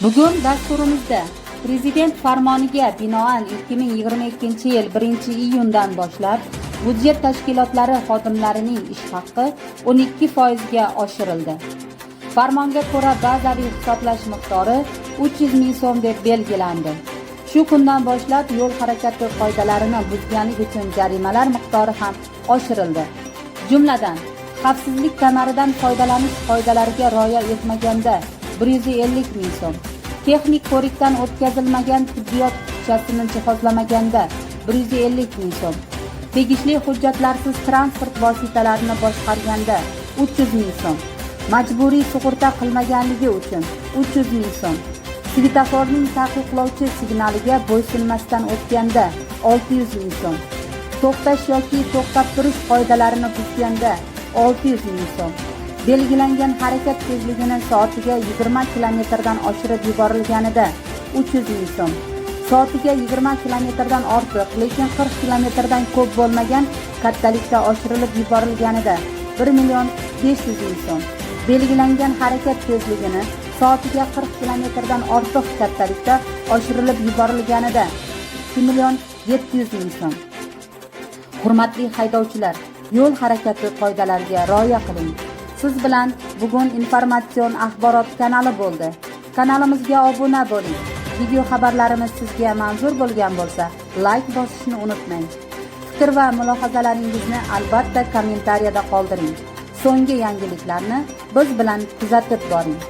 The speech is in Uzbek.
Bugun dasturimizda Prezident farmoniga binoan 2022 yil 1-iyundan boshlab budjet tashkilotlari xodimlarining ish haqi 12 foizga oshirildi. Farmonga ko'ra bazaviy hisoblash miqdori 300 ming so'm deb belgilandi. Shu kundan boshlab yo'l harakati qoidalarini buzganlik uchun jarimalar miqdori ham oshirildi. Jumladan, xavfsizlik kamaridan foydalanish qoidalariga rioya etmaganda 150 ming so'm, texnik ko'rikdan o'tkazilmagan tibbiyot hujjatini jihozlamaganda 150 ming so'm, tegishli hujjatlarsiz transport vositalarini boshqarganda 300 ming so'm, majburiy sug'urta qilmaganligi uchun 300 ming so'm, svetoforning taqiqlovchi signaliga bo'ysunmasdan o'tganda 600 ming so'm, to'xtash yoki to'xtab turish qoidalarini buzganda 600 ming so'm, belgilangan harakat tezligini soatiga 20 kilometrdan oshirib yuborilganida 300 ming so'm, soatiga 20 kilometrdan ortiq, lekin 40 kilometrdan ko'p bo'lmagan kattalikda oshirilib yuborilganida 1 million 500 ming so'm, belgilangan harakat tezligini soatiga 40 kilometrdan ortiq kattalikda oshirilib yuborilganida 2 million 700 ming so'm. Hurmatli haydovchilar, yo'l harakati qoidalariga rioya qiling. Siz bilan bugun informatsion axborot kanali bo'ldi. Kanalimizga obuna bo'ling. Video xabarlarimiz sizga manzur bo'lgan bo'lsa, layk bosishni unutmang. Fikr va mulohazalaringizni albatta kommentariyada qoldiring. So'nggi yangiliklarni biz bilan kuzatib boring.